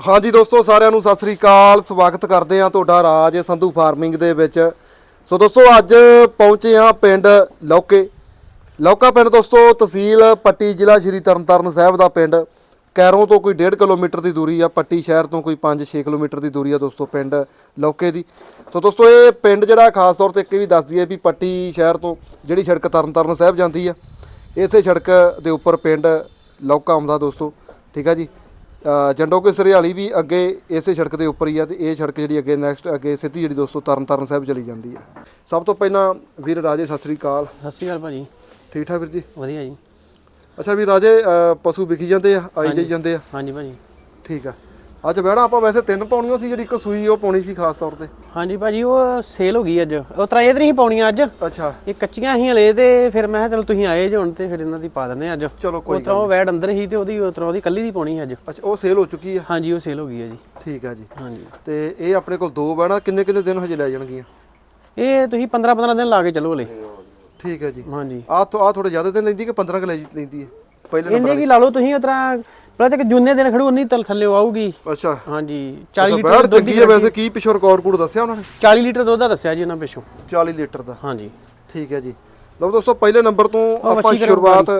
ਹਾਂਜੀ ਦੋਸਤੋ, ਸਾਰਿਆਂ ਨੂੰ ਸਤਿ ਸ੍ਰੀ ਅਕਾਲ। ਸਵਾਗਤ ਕਰਦੇ ਹਾਂ ਤੁਹਾਡਾ ਰਾਜ ਸੰਧੂ ਫਾਰਮਿੰਗ ਦੇ ਵਿੱਚ। ਸੋ ਦੋਸਤੋ, ਅੱਜ ਪਹੁੰਚੇ ਹਾਂ ਪਿੰਡ ਲੌਕੇ। ਲੌਕਾ ਪਿੰਡ ਦੋਸਤੋ, ਤਹਿਸੀਲ ਪੱਟੀ ਜ਼ਿਲ੍ਹਾ ਸ਼੍ਰੀ ਤਰਨਤਾਰਨ ਸਾਹਿਬ ਦਾ ਪਿੰਡ। ਕੈਰੋਂ ਤੋਂ ਕੋਈ 1.5 ਕਿਲੋਮੀਟਰ ਦੀ ਦੂਰੀ ਆ, ਪੱਟੀ ਸ਼ਹਿਰ ਤੋਂ ਕੋਈ 5-6 ਕਿਲੋਮੀਟਰ ਦੀ ਦੂਰੀ ਆ ਦੋਸਤੋ, ਪਿੰਡ ਲੌਕੇ ਦੀ। ਸੋ ਦੋਸਤੋ, ਇਹ ਪਿੰਡ ਜਿਹੜਾ ਖਾਸ ਤੌਰ ਤੇ ਇੱਕ ਵੀ ਦੱਸ ਦਈਏ ਵੀ ਪੱਟੀ ਸ਼ਹਿਰ ਤੋਂ ਜਿਹੜੀ ਸੜਕ ਤਰਨਤਾਰਨ ਸਾਹਿਬ ਜਾਂਦੀ ਆ, ਇਸੇ ਸੜਕ ਦੇ ਉੱਪਰ ਪਿੰਡ ਲੌਕਾ ਆਉਂਦਾ ਦੋਸਤੋ। ਠੀਕ ਆ ਜੀ? ਜੰਡੋ ਕੇ ਸਰਿਆਲੀ ਵੀ ਅੱਗੇ ਇਸੇ ਸੜਕ ਦੇ ਉੱਪਰ ਹੀ ਆ ਤੇ ਇਹ ਸੜਕ ਜਿਹੜੀ ਅੱਗੇ ਨੈਕਸਟ ਅੱਗੇ ਸਿੱਧੀ ਜਿਹੜੀ ਦੋਸਤੋ ਤਰਨਤਾਰਨ ਸਾਹਿਬ ਚਲੀ ਜਾਂਦੀ ਆ। ਸਭ ਤੋਂ ਪਹਿਲਾਂ ਵੀਰ ਰਾਜੇ ਸਤਿ ਸ੍ਰੀ ਅਕਾਲ। ਸਤਿ ਸ਼੍ਰੀ ਅਕਾਲ ਭਾਜੀ। ਠੀਕ ਠਾਕ ਵੀਰ ਜੀ? ਵਧੀਆ ਜੀ। ਅੱਛਾ ਵੀਰ ਰਾਜੇ ਅ, ਪਸ਼ੂ ਵਿਕੀ ਜਾਂਦੇ ਆ ਆਈ ਜਾਈ ਜਾਂਦੇ ਆ? ਹਾਂਜੀ ਭਾਜੀ। ਠੀਕ ਆ। ਅੱਜ ਬਹਿਣਾ ਆਪਾਂ ਵੈਸੇ ਤਿੰਨ ਪਾਉਣੀਆਂ ਸੀ ਜਿਹੜੀ ਇੱਕ ਸੂਈ ਉਹ ਪਾਉਣੀ ਸੀ ਖਾਸ ਤੌਰ ਤੇ। ਹਾਂਜੀ ਭਾਜੀ ਉਹ ਸੇਲ ਹੋ ਗਈ ਅੱਜ। ਉਹ ਤਰ੍ਹਾਂ ਇਹ ਤਾਂ ਨਹੀਂ ਪਾਉਣੀਆਂ ਅੱਜ। ਅੱਛਾ। ਇਹ ਕੱਚੀਆਂ ਸੀ ਹਲੇ ਤੇ ਫਿਰ ਮੈਂ ਚਲ ਤੁਸੀਂ ਆਏ ਜੇ ਹੁਣ ਤੇ ਫਿਰ ਇਹਨਾਂ ਦੀ ਪਾ ਦਿੰਦੇ ਅੱਜ। ਚਲੋ ਕੋਈ ਉਹ ਤਰ੍ਹਾਂ ਉਹ ਵੈਡ ਅੰਦਰ ਹੀ ਤੇ ਉਹਦੀ ਉਹ ਤਰ੍ਹਾਂ ਉਹਦੀ ਕੱਲੀ ਦੀ ਪਾਉਣੀ ਅੱਜ। ਅੱਛਾ ਉਹ ਸੇਲ ਹੋ ਚੁੱਕੀ ਆ? ਹਾਂਜੀ ਉਹ ਸੇਲ ਹੋ ਗਈ ਹੈ ਜੀ। ਠੀਕ ਆ ਜੀ। ਹਾਂਜੀ। ਤੇ ਇਹ ਆਪਣੇ ਕੋਲ ਦੋ ਬਹਿਣਾ ਕਿੰਨੇ ਕਿੰਨੇ ਦਿਨ ਹਜੇ ਲੈ ਜਾਣਗੀਆਂ? ਇਹ ਤੁਸੀਂ 15 15 ਦਿਨ ਲਾ ਕੇ ਚੱਲੋ ਹਲੇ। ਠੀਕ ਹੈ ਜੀ। ਹਾਂਜੀ। ਆ ਤੋਂ ਆ ਥੋੜੇ ਜ਼ਿਆਦਾ ਦਿਨ ਲੈਂਦੀ ਕਿ 15 ਕਿ ਲੈਂਦੀ ਹੈ? ਪਹਿਲੇ ਇੰਨੇ ਕੀ ਲਾ ਲਓ ਤੁਸੀਂ ਉਹ ਤਰ੍ਹਾਂ ਪਹਿਲਾਂ ਤੱਕ ਜੂਨੇ ਦਿਨ ਖੜੂ ਉਨੀ ਤਲ ਥੱਲੇ ਆਊਗੀ। ਅੱਛਾ। ਹਾਂਜੀ 40 ਲੀਟਰ ਦੁੱਧ ਚੰਗੀ ਹੈ ਵੈਸੇ ਕੀ ਪਿਛੋਂ ਰਿਕਾਰਡ ਕੋਡ ਦੱਸਿਆ ਉਹਨਾਂ ਨੇ? 40 ਲੀਟਰ ਦੁੱਧ ਦਾ ਦੱਸਿਆ ਜੀ ਉਹਨਾਂ ਪਿੱਛੋਂ। 40 ਲੀਟਰ ਦਾ। ਹਾਂਜੀ। ਠੀਕ ਹੈ ਜੀ। ਲਓ ਦੋਸਤੋ ਪਹਿਲੇ ਨੰਬਰ ਤੋਂ ਆਪਾਂ ਸ਼ੁਰੂਆਤ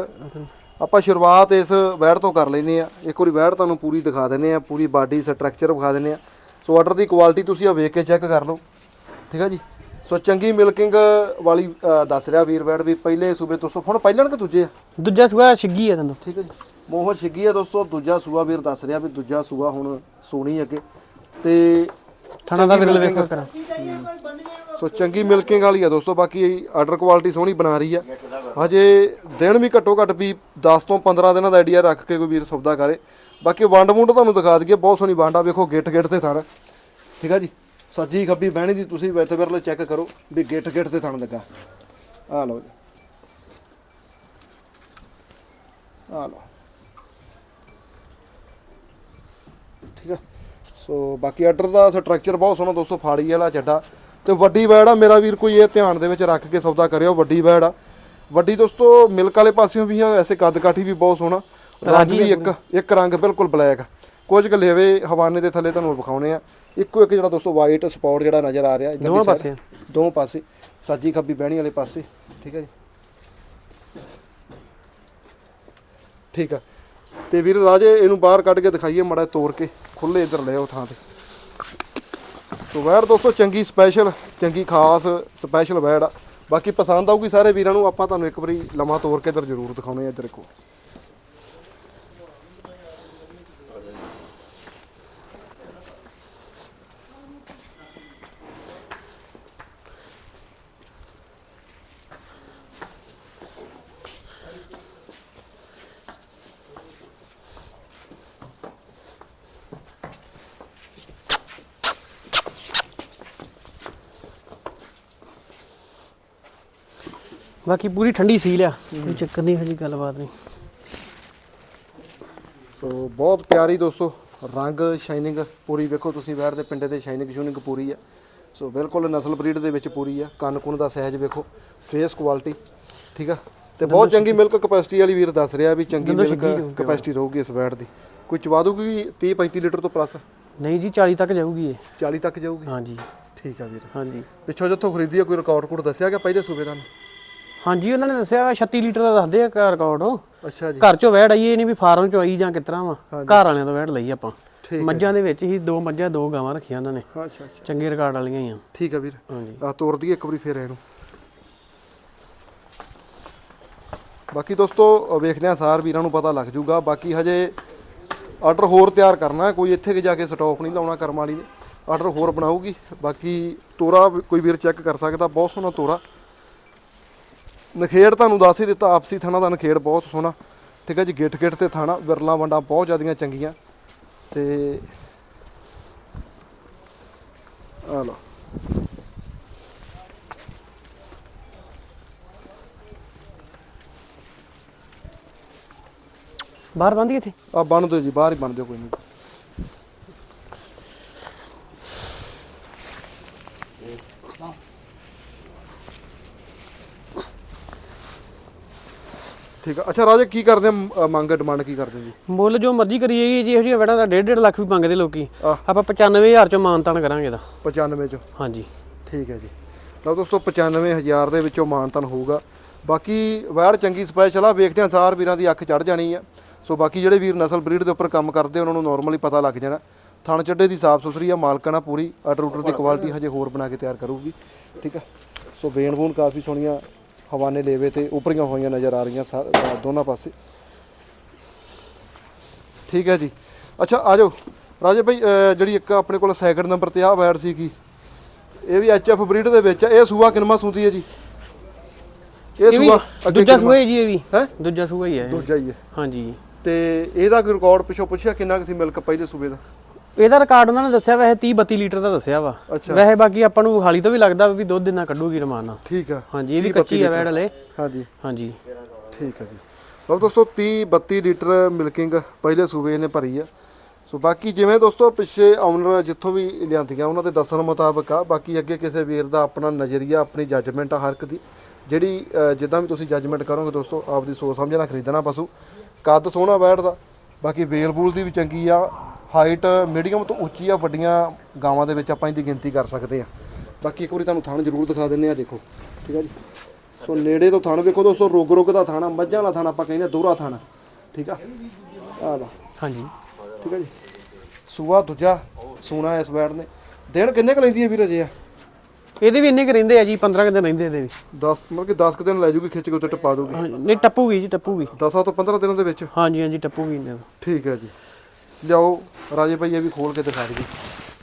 ਆਪਾਂ ਸ਼ੁਰੂਆਤ ਇਸ ਵੈੜ ਤੋਂ ਕਰ ਲੈਨੇ ਆ ਇੱਕ ਵਾਰੀ ਵੈੜ ਤੁਹਾਨੂੰ ਪੂਰੀ ਦਿਖਾ ਦਿੰਨੇ ਆ ਪੂਰੀ ਬਾਡੀ ਸਟਰਕਚਰ ਵਿਖਾ ਦਿੰਨੇ ਆ ਸੋ ਆਰਡਰ ਦੀ ਕੁਆਲਿਟੀ ਤੁਸੀਂ ਆ ਵੇਖ ਕੇ ਚੈੱਕ ਕਰ ਲਓ। ਠੀਕ ਹੈ ਜੀ? ਸੋ ਚੰਗੀ ਮਿਲਕਿੰਗ ਵਾਲੀ ਅ, ਦੱਸ ਰਿਹਾ ਵੀਰ ਵੈੜ ਵੀ ਪਹਿਲੇ ਸੂਬੇ ਤੋਂ। ਸੋ ਹੁਣ ਪਹਿਲਣ ਕਿ ਦੂਜੇ ਆ? ਦੂਜਾ ਸੁਆ ਛਿੱਗੀ ਹੈ ਤੁਹਾਨੂੰ ਠੀਕ ਹੈ ਜੀ। ਮੋਹਰ ਛਿੱਗੀ ਆ ਦੋਸਤੋ। ਦੂਜਾ ਸੂਆ ਵੀਰ ਦੱਸ ਰਿਹਾ ਵੀ ਦੂਜਾ ਸੂਆ ਹੁਣ ਸੋਣੀ ਅੱਗੇ। ਤੇ ਥਣਾ ਦਾ ਵਿਰਲ ਵੇਖੋ ਕਰਾਂ। ਸੋ ਚੰਗੀ ਮਿਲਕਿੰਗ ਵਾਲੀ ਆ ਦੋਸਤੋ। ਬਾਕੀ ਆਰਡਰ ਕੁਆਲਿਟੀ ਸੋਹਣੀ ਬਣਾ ਰਹੀ ਆ। ਹਜੇ ਦਿਨ ਵੀ ਘੱਟੋ ਘੱਟ ਵੀ 10 ਤੋਂ 15 ਦਿਨਾਂ ਦਾ ਆਈਡੀਆ ਰੱਖ ਕੇ ਕੋਈ ਵੀਰ ਸੌਦਾ ਕਰੇ। ਬਾਕੀ ਵੰਡ ਵੁੰਡ ਤੁਹਾਨੂੰ ਦਿਖਾ ਦਈਏ। ਬਹੁਤ ਸੋਹਣੀ ਵੰਡ ਆ। ਵੇਖੋ ਗਿੱਟ ਗਿੱਟ ਤੇ ਥਣ। ਠੀਕ ਆ ਜੀ। ਸੱਜੀ ਖੱਬੀ ਬਹਿਣੀ ਦੀ ਤੁਸੀਂ ਵੈਥੇ ਵਰਲੇ ਚੈੱਕ ਕਰੋ ਵੀ ਗਿੱਟ ਗਿੱਟ ਤੇ ਥਣ ਲੱਗਾ। ਆ ਲਓ ਜੀ। ਆ ਲਓ। ਠੀਕ ਆ? ਸੋ ਬਾਕੀ ਆਰਡਰ ਦਾ ਸਟਰਕਚਰ ਬਹੁਤ ਸੋਹਣਾ ਦੋਸਤੋ ਫਾੜੀ ਵਾਲਾ ਚੱਡਾ। ਤੇ ਵੱਡੀ ਵੈੜ ਆ ਮੇਰਾ ਵੀਰ ਕੋਈ ਇਹ ਧਿਆਨ ਦੇ ਵਿੱਚ ਰੱਖ ਕੇ ਸੌਦਾ ਕਰਿਓ ਵੱਡੀ ਵੈੜ ਆ। ਵੱਡੀ ਦੋਸਤੋ ਮਿਲਕ ਵਾਲੇ ਪਾਸਿਓਂ ਵੀ ਆ ਵੈਸੇ ਕੱਦ ਕਾਠੀ ਵੀ ਬਹੁਤ ਸੋਹਣਾ। ਰੰਗ ਵੀ ਇੱਕ ਇੱਕ ਰੰਗ ਬਿਲਕੁਲ ਬਲੈਕ ਕੁਝ ਕੁ ਲੇਵੇ ਹਵਾਨੇ ਦੇ ਥੱਲੇ ਤੁਹਾਨੂੰ ਵਿਖਾਉਣੇ ਆ। ਇੱਕੋ ਇੱਕ ਜਿਹੜਾ ਦੋਸਤੋ ਵਾਈਟ ਸਪੌਟ ਜਿਹੜਾ ਨਜ਼ਰ ਆ ਰਿਹਾ ਦੋਵਾਂ ਦੀ ਪਾਸੇ। ਦੋਵਾਂ ਪਾਸੇ। ਸੱਜੀ ਖੱਬੀ ਬਹਿਣੀ ਵਾਲੇ ਪਾਸੇ ਠੀਕ ਹੈ ਜੀ? ਠੀਕ ਆ। ਤੇ ਵੀਰ ਰਾਜੇ ਇਹਨੂੰ ਬਾਹਰ ਕੱਢ ਕੇ ਦਿਖਾਈਏ ਮੜਾ ਤੋੜ ਕੇ। ਖੁੱਲੇ ਇੱਧਰ ਲੈ ਆਓ ਥਾਂ ਤੇ। ਸੋ ਵੈੜ ਦੋਸਤੋ ਚੰਗੀ ਸਪੈਸ਼ਲ ਚੰਗੀ ਖਾਸ ਸਪੈਸ਼ਲ ਵੈੜ ਆ। ਬਾਕੀ ਪਸੰਦ ਆਊਗੀ ਸਾਰੇ ਵੀਰਾਂ ਨੂੰ ਆਪਾਂ ਤੁਹਾਨੂੰ ਇੱਕ ਵਾਰੀ ਲਮਾ ਤੋੜ ਕੇ ਇੱਧਰ ਜ਼ਰੂਰ ਦਿਖਾਉਣੇ ਆ ਇੱਧਰ ਦੇਖੋ। ਬਾਕੀ ਪੂਰੀ ਠੰਡੀ ਸੀਲ ਆ। ਕੋਈ ਚੱਕਰ ਨਹੀਂ ਹਜੀ ਗੱਲਬਾਤ ਨਹੀਂ। ਸੋ ਬਹੁਤ ਪਿਆਰੀ ਦੋਸਤੋ ਰੰਗ ਸ਼ਾਈਨਿੰਗ ਪੂਰੀ ਵੇਖੋ ਤੁਸੀਂ ਵੈੜ ਦੇ ਪਿੰਡੇ ਤੇ ਸ਼ਾਈਨਿੰਗ ਸ਼ੂਨਿੰਗ ਪੂਰੀ ਆ। ਸੋ ਬਿਲਕੁਲ ਨਸਲ ਬਰੀਡ ਦੇ ਵਿੱਚ ਪੂਰੀ ਆ ਕੰਨ ਕੁੰਨ ਦਾ ਸਹਿਜ ਵੇਖੋ ਫੇਸ ਕੁਆਲਿਟੀ ਠੀਕ ਆ? ਤੇ ਬਹੁਤ ਚੰਗੀ ਮਿਲਕ ਕਪੈਸਿਟੀ ਵਾਲੀ ਵੀਰ ਦੱਸ ਰਿਹਾ ਵੀ ਚੰਗੀ ਮਿਲਕ ਕਪੈਸਿਟੀ ਰਹੂਗੀ ਇਸ ਵੈੜ ਦੀ। ਕੋਈ ਚਵਾ ਦੂਗੀ 30 35 ਲੀਟਰ ਤੋਂ ਪਲੱਸ ਨਹੀਂ ਜੀ 40 ਤੱਕ ਜਾਊਗੀ ਇਹ। 40 ਤੱਕ ਜਾਊਗੀ? ਹਾਂਜੀ। ਠੀਕ ਆ ਵੀਰ। ਹਾਂਜੀ। ਪਿੱਛੋਂ ਜਿੱਥੋਂ ਖਰੀਦੀ ਆ ਕੋਈ ਰਿਕਾਰਡ ਕੋਡ ਦੱਸਿਆ ਕਿ ਪਹਿਲੇ ਸੂਬੇ ਤੁਹਾਨੂੰ ਹਾਂਜੀ ਉਹਨਾਂ ਨੇ ਦੱਸਿਆ ਵਾ 36 ਲੀਟਰ ਦਾ ਦੱਸਦੇ ਆ ਰਿਕਾਰਡ ਅੱਛਾ ਜੀ। ਘਰ ਚੋਂ ਵੈੜ ਆਈ ਇਹ ਨਹੀਂ ਵੀ ਫਾਰਮ ਚੋਂ ਆਈ ਜਾਂ ਕਿਤਰਾ ਵਾ। ਘਰ ਵਾਲਿਆਂ ਤੋਂ ਵੈੜ ਲਈ ਆਪਾਂ। ਮੱਝਾਂ ਦੇ ਵਿੱਚ ਹੀ ਦੋ ਮੱਝਾਂ ਦੋ ਗਾਵਾਂ ਰੱਖੀਆਂ ਉਹਨਾਂ ਨੇ। ਅੱਛਾ ਅੱਛਾ। ਚੰਗੇ ਰਿਕਾਰਡ ਵਾਲੀਆਂ ਹੀ ਆ। ਠੀਕ ਆ ਵੀਰ। ਹਾਂਜੀ। ਆ ਤੋੜ ਦਈਏ ਇੱਕ ਵਾਰੀ ਫੇਰ ਇਹਨੂੰ। ਬਾਕੀ ਦੋਸਤੋ ਵੇਖਦੇ ਆ ਸਾਰ ਵੀਰਾਂ ਨੂੰ ਪਤਾ ਲੱਗ ਜੂਗਾ ਬਾਕੀ ਹਜੇ ਆਰਡਰ ਹੋਰ ਤਿਆਰ ਕਰਨਾ ਕੋਈ ਇੱਥੇ ਕਿ ਜਾ ਕੇ ਸਟਾਪ ਨਹੀਂ ਲਾਉਣਾ ਕਰਮ ਵਾਲੀ ਨੇ। ਆਰਡਰ ਹੋਰ ਬਣਾਉਗੀ ਬਾਕੀ ਤੋਰਾ ਕੋਈ ਵੀਰ ਚੈੱਕ ਕਰ ਸਕਦਾ ਬਹੁਤ ਸੋਹਣਾ ਤੋਰਾ। ਨਖੇੜ ਤੁਹਾਨੂੰ ਦੱਸ ਹੀ ਦਿੱਤਾ ਆਪਸੀ ਥਾਣਾ ਦਾ ਨਖੇੜ ਬਹੁਤ ਸੋਹਣਾ। ਠੀਕ ਹੈ ਜੀ ਗਿੱਟ ਗਿੱਟ ਤੇ ਥਾਣਾ ਵਿਰਲਾ ਵੰਡਾ ਬਹੁਤ ਜ਼ਿਆਦੀਆਂ ਚੰਗੀਆਂ। ਤੇ ਆ ਲਓ। ਬਾਹਰ ਬੰਦੀ ਇੱਥੇ। ਆ ਬਣ ਦਿਓ ਜੀ ਬਾਹਰ ਹੀ ਬਣ ਦਿਓ ਕੋਈ ਨਹੀਂ। ਠੀਕ ਆ। ਅੱਛਾ ਰਾਜੇ ਕੀ ਕਰਦੇ ਆ? ਮ- ਅ, ਮੰਗ ਡਿਮਾਂਡ ਕੀ ਕਰਦੇ ਜੀ? ਮੁੱਲ ਜੋ ਮਰਜ਼ੀ ਕਰੀਏ ਜੀ ਇਹੋ ਜਿਹੀਆਂ ਵੜਾਂ ਦਾ 1.5 ਲੱਖ ਵੀ ਮੰਗਦੇ ਲੋਕੀ। ਆਹ। ਆਪਾਂ 95000 ਚੋਂ ਮਾਨਤਾਨ ਕਰਾਂਗੇ ਇਹਦਾ। 95 ਚ? ਹਾਂਜੀ। ਠੀਕ ਹੈ ਜੀ। ਲਓ ਦੋਸਤੋ 95000 ਦੇ ਵਿੱਚੋਂ ਮਾਨਤਨ ਹੋਊਗਾ। ਬਾਕੀ ਵੈੜ ਚੰਗੀ ਸਪੈਸ਼ਲ ਆ। ਵੇਖਦੇ ਆ ਸਾਰ ਵੀਰਾਂ ਦੀ ਅੱਖ ਚੜ ਜਾਣੀ ਆ। ਸੋ ਬਾਕੀ ਜਿਹੜੇ ਵੀਰ ਨਸਲ ਬਰੀਡ ਦੇ ਉੱਪਰ ਕੰਮ ਕਰਦੇ ਉਹਨਾਂ ਨੂੰ ਨਾਰਮਲੀ ਪਤਾ ਲੱਗ ਜਾਣਾ। ਥਣ ਚੱਡੇ ਦੀ ਸਾਫ਼ ਸੁਥਰੀ ਆ ਮਾਲਕਣਾ ਪੂਰੀ ਆਰਡਰ ਰੂਟਰ ਦੀ ਕੁਆਲਿਟੀ ਹਜੇ ਹੋਰ ਬਣਾ ਕੇ ਤਿਆਰ ਕਰੂਗੀ ਠੀਕ ਆ? ਸੋ ਵੇਣ ਵੂਨ ਕਾਫੀ ਸੋਹਣੀਆਂ ਹਵਾਨੇ ਲੇਵੇ ਤੇ ਉਪਰੀਆਂ ਹੋਈਆਂ ਨਜ਼ਰ ਆ ਰਹੀਆਂ ਦੋਨਾਂ ਪਾਸੇ। ਠੀਕ ਹੈ ਜੀ। ਅੱਛਾ ਆ ਜਾਓ। ਰਾਜੇ ਭਾਈ ਜਿਹੜੀ ਇੱਕ ਆਪਣੇ ਕੋਲ ਸੈਕਿੰਡ ਨੰਬਰ ਤੇ ਆ ਵੈੜ ਸੀ ਕੀ? ਇਹ ਵੀ ਐਚਐਫ ਬਰੀਡ ਦੇ ਵਿੱਚ ਆ। ਇਹ ਸੂਆ ਕਿਨਮਾ ਸੂਦੀ ਹੈ ਜੀ? ਇਹ ਸੂਆ ਦੂਜਾ ਸੂਆ ਹੀ ਜੀ ਇਹ ਵੀ। ਹੈਂ? ਦੂਜਾ ਸੂਆ ਹੀ ਹੈ। ਦੂਜਾ ਹੀ ਹੈ। ਹਾਂਜੀ। ਤੇ ਇਹਦਾ ਕੋਈ ਰਿਕਾਰਡ ਪਿਛੋ ਪੁੱਛਿਆ ਕਿੰਨਾ ਕੁ ਸੀ ਮਿਲਕ ਪਹਿਲੇ ਸੂਬੇ ਦਾ? ਇਹਦਾ ਰਿਕਾਰਡ ਉਹਨਾਂ ਨੇ ਦੱਸਿਆ ਵੈਸੇ 30 32 ਲੀਟਰ ਦਾ ਦੱਸਿਆ ਵਾ। ਅੱਛਾ। ਵੈਸੇ ਬਾਕੀ ਆਪਾਂ ਨੂੰ ਹਾਲੀ ਤੋਂ ਵੀ ਲੱਗਦਾ ਵੀ ਦੁੱਧ ਇੰਨਾ ਕੱਢੂਗੀ ਰਮਾਨ ਨਾਲ। ਠੀਕ ਆ। ਹਾਂਜੀ ਇਹ ਵੀ 30 ਕੱਚੀ ਆ ਵੈੜ ਹਲੇ ਹਾਂਜੀ। ਹਾਂਜੀ। ਠੀਕ ਹੈ ਜੀ। ਲਓ ਦੋਸਤੋ 30 32 ਲੀਟਰ ਮਿਲਕਿੰਗ ਪਹਿਲੇ ਸੂਬੇ ਨੇ ਭਰੀ ਆ। ਸੋ ਬਾਕੀ ਜਿਵੇਂ ਦੋਸਤੋ ਪਿੱਛੇ ਆਨਰ ਜਿੱਥੋਂ ਵੀ ਲਿਆਂਦੀਆਂ ਉਹਨਾਂ ਦੇ ਦੱਸਣ ਮੁਤਾਬਕ ਆ। ਬਾਕੀ ਅੱਗੇ ਕਿਸੇ ਵੀਰ ਦਾ ਆਪਣਾ ਨਜ਼ਰੀਆ ਆਪਣੀ ਜੱਜਮੈਂਟ ਆ ਹਰ ਇੱਕ ਦੀ। ਜਿਹੜੀ ਅ, ਜਿੱਦਾਂ ਵੀ ਤੁਸੀਂ ਜੱਜਮੈਂਟ ਕਰੋਗੇ ਦੋਸਤੋ ਆਪਦੀ ਸੋਚ ਸਮਝ ਨਾਲ ਖਰੀਦਣਾ ਪਸ਼ੂ। ਕੱਦ ਸੋਹਣਾ ਬੈਠਦਾ ਬਾਕੀ ਵੇਲ ਬੂਲ ਦੀ ਵੀ ਚੰਗੀ ਆ। ਹਾਈਟ ਮੀਡੀਅਮ ਤੋਂ ਉੱਚੀ ਆ ਵੱਡੀਆਂ ਗਾਵਾਂ ਦੇ ਵਿੱਚ ਆਪਾਂ ਇਹਦੀ ਗਿਣਤੀ ਕਰ ਸਕਦੇ ਆ ਬਾਕੀ ਇੱਕ ਵਾਰੀ ਤੁਹਾਨੂੰ ਥਣ ਜ਼ਰੂਰ ਦਿਖਾ ਦਿੰਨੇ ਆ ਦੇਖੋ। ਠੀਕ ਆ ਜੀ? ਸੋ ਨੇੜੇ ਤੋਂ ਥਣ ਵੇਖੋ ਦੋਸਤੋ ਰੁਗ ਰੁਗ ਦਾ ਥਣ ਆ ਮੱਝਾਂ ਵਾਲਾ ਥਣ ਆਪਾਂ ਕਹਿੰਦੇ ਆ ਦੋਹਰਾ ਥਣ। ਠੀਕ ਆ? ਆ ਲਾ। ਹਾਂਜੀ। ਠੀਕ ਹੈ ਜੀ? ਸੂਆ ਦੂਜਾ ਸੂਣਾ ਇਸ ਬੈਡ ਨੇ। ਦਿਨ ਕਿੰਨੇ ਕ ਲੈਂਦੀ ਹੈ ਵੀਰ ਅਜੇ ਆ? ਇਹਦੇ ਵੀ ਇੰਨੇ ਕੁ ਰਹਿੰਦੇ ਆ ਜੀ 15 ਕੁ ਦਿਨ ਰਹਿੰਦੇ ਇਹਦੇ ਵੀ। 10 ਮਤਲਬ ਕਿ 10 ਕ ਦਿਨ ਲੈ ਜੂਗੀ ਖਿੱਚ ਕੇ ਉੱਤੇ ਟਪਾ ਦੂਗੀ। ਹਾਂਜੀ, ਨਹੀਂ ਟੱਪੂਗੀ ਜੀ ਟੱਪੂਗੀ। 10 ਤੋਂ 15 ਦਿਨਾਂ ਦੇ ਵਿੱਚ? ਹਾਂਜੀ ਹਾਂਜੀ ਟੱਪੂਗੀ ਇਹਨਾਂ ਦਾ। ਠੀਕ ਹੈ ਜੀ। ਲਿਆਓ, ਰਾਜੇ ਭਾਈ ਵੀ ਖੋਲ ਕੇ ਦਿਖਾ ਦਈਏ।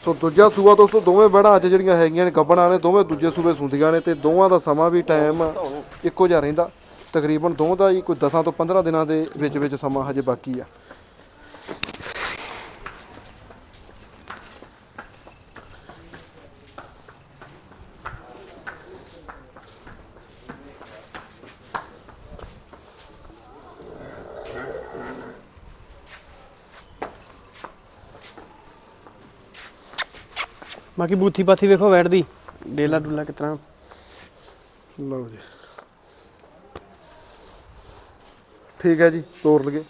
ਸੋ ਦੂਜਾ ਸੂਆ ਦੋਸਤੋ, ਦੋਵੇਂ ਬੈੜਾਂ ਅੱਜ ਜਿਹੜੀਆਂ ਹੈਗੀਆਂ ਨੇ ਗੱਬਣਾਂ ਨੇ, ਦੋਵੇਂ ਦੂਜੇ ਸੂਬੇ ਸੁੰਦੀਆਂ ਨੇ ਤੇ ਦੋਵਾਂ ਦਾ ਸਮਾਂ ਵੀ ਟਾਈਮ ਇੱਕੋ ਜਿਹਾ ਰਹਿੰਦਾ। ਤਕਰੀਬਨ ਦੋਵਾਂ ਦਾ ਹੀ ਕੋਈ 10 ਤੋਂ 15 ਦਿਨਾਂ ਦੇ ਵਿੱਚ ਵਿੱਚ ਸਮਾਂ ਹਜੇ ਬਾਕੀ ਆ। ਬਾਕੀ ਬੂਥੀ ਪਾਥੀ ਵੇਖੋ ਵੈੜ ਦੀ ਡੇਲਾ ਡੁਲਾ ਕਿਤਨਾ। ਲਓ ਜੀ। ਠੀਕ ਹੈ ਜੀ ਤੋੜ ਲਗੇ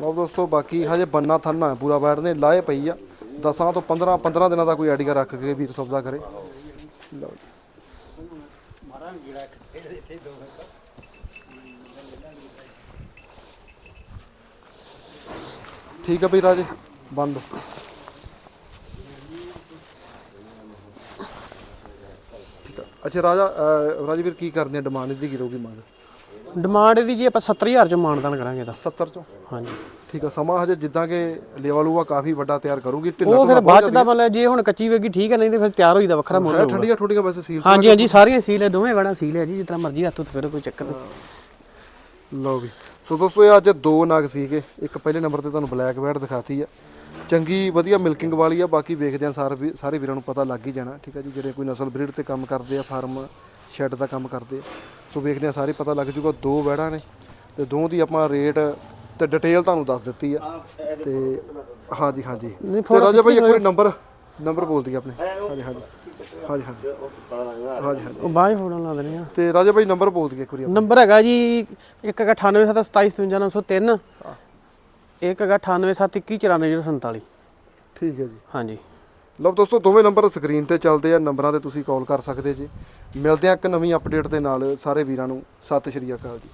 ਲਓ ਦੋਸਤੋ, ਬਾਕੀ ਹਜੇ ਬੰਨਾ ਥੰਨਾ ਹੈ, ਪੂਰਾ ਬੈਠ ਨੇ ਲਾਏ ਪਈ ਆ। 10 ਤੋਂ 15 15 ਦਿਨਾਂ ਦਾ ਕੋਈ ਆਈਡੀਆ ਰੱਖ ਕੇ ਵੀਰ ਸੌਦਾ ਕਰੇ। ਲਓ ਜੀ। ਠੀਕ ਹੈ ਬਈ ਰਾਜੇ ਬੰਦ। ਠੀਕ ਆ। ਅੱਛਾ ਰਾਜਾ ਅਹ, ਰਾਜਵੀਰ ਕੀ ਕਰਦੇ ਆ? ਡਿਮਾਂਡ ਦੀ ਕੀ ਰਹੂਗੀ ਮੰਗ? ਡਿਮਾਂਡ ਇਹਦੀ ਜੀ ਆਪਾਂ 70000 ਚੋਂ ਮਾਨਦਾਨ ਕਰਾਂਗੇ ਇਹਦਾ। 70 ਚੋਂ? ਹਾਂਜੀ। ਠੀਕ ਆ ਸਮਾਂ ਹਜੇ ਜਿੱਦਾਂ ਕਿ ਲੈਵਲ ਹੋਊਗਾ ਕਾਫੀ ਵੱਡਾ ਤਿਆਰ ਕਰੂਗੀ ਢਿੱਲਾ ਉਹ ਫਿਰ ਬਾਅਦ ਚ ਦਾ ਮਤਲਬ ਜੇ ਹੁਣ ਕੱਚੀ ਵੇਗੀ ਠੀਕ ਹੈ ਨਹੀਂ ਤੇ ਫਿਰ ਤਿਆਰ ਹੋਈਦਾ ਵੱਖਰਾ ਹੋਊਗਾ। ਠੰਡੀਆਂ ਠੰਡੀਆਂ ਵੈਸੇ ਸੀਲ ਹਾਂਜੀ ਹਾਂਜੀ ਸਾਰੀਆਂ ਸੀਲ ਹੈ ਦੋਵੇਂ ਵੜਾ ਸੀਲ ਹੈ ਜੀ ਜਿਤਨਾ ਮਰਜ਼ੀ ਹੱਥ ਉੱਤ ਫਿਰ ਕੋਈ ਚੱਕਰ ਨਹੀਂ। ਲਓ ਵੀ। ਸੋ ਦੋਸਤੋ ਇਹ ਅੱਜ ਦੋ ਨਗ ਸੀਗੇ। ਇੱਕ ਪਹਿਲੇ ਨੰਬਰ ਤੇ ਤੁਹਾਨੂੰ ਬਲੈਕ ਵੈਟ ਦਿਖਾਤੀ ਆ। ਚੰਗੀ ਵਧੀਆ ਮਿਲਕਿੰਗ ਵਾਲੀ ਆ। ਬਾਕੀ ਵੇਖਦੇ ਆ ਸਾਰੇ ਸਾਰੇ ਵੀਰਾਂ ਨੂੰ ਪਤਾ ਲੱਗ ਹੀ ਜਾਣਾ ਠੀਕ ਆ ਜੀ? ਜਿਹੜੇ ਕੋਈ ਨਸਲ ਬਰੀਡ ਤੇ ਕੰਮ ਕਰਦੇ ਆ ਫਾਰਮ ਸ਼ੈੱਡ ਦਾ ਕੰਮ ਕਰਦੇ ਆ। ਸੋ ਵੇਖਦੇ ਆ ਸਾਰੇ ਪਤਾ ਲੱਗ ਜੂਗਾ ਦੋ ਵੈੜਾਂ ਨੇ। ਤੇ ਦੋ ਦੀ ਆਪਾਂ ਰੇਟ ਤੇ ਡਿਟੇਲ ਤੁਹਾਨੂੰ ਦੱਸ ਦਿੱਤੀ ਆ। ਤੇ ਹਾਂਜੀ ਹਾਂਜੀ। ਤੇ ਰਾਜਾ ਭਾਈ ਇੱਕ ਵਾਰੀ ਨੰਬਰ ਨੰਬਰ ਬੋਲ ਦਈਏ ਆਪਣੇ। ਹਾਂਜੀ ਹਾਂਜੀ। ਹਾਂਜੀ ਹਾਂਜੀ। ਹਾਂਜੀ ਹਾਂਜੀ। ਉਹ ਬਾਅਦ ਫੋਨ ਲਾ ਦੇਣੇ ਆ ਤੇ ਰਾਜਾ ਭਾਈ ਨੰਬਰ ਬੋਲ ਦਈਏ ਇੱਕ ਵਾਰੀ ਨੰਬਰ ਹੈਗਾ ਜੀ 1987275903 ਇੱਕ ਹੈਗਾ 9871944047 ਠੀਕ ਹੈ ਜੀ। ਹਾਂਜੀ। ਲਓ ਦੋਸਤੋ ਦੋਵੇਂ ਨੰਬਰ ਸਕਰੀਨ ਤੇ ਚੱਲਦੇ ਆ। ਨੰਬਰਾਂ ਤੇ ਤੁਸੀਂ ਕਾਲ ਕਰ ਸਕਦੇ ਜੀ। ਮਿਲਦੇ ਆ ਇੱਕ ਨਵੀਂ ਅਪਡੇਟ ਦੇ ਨਾਲ। ਸਾਰੇ ਵੀਰਾਂ ਨੂੰ ਸਤਿ ਸ਼੍ਰੀ ਅਕਾਲ ਜੀ।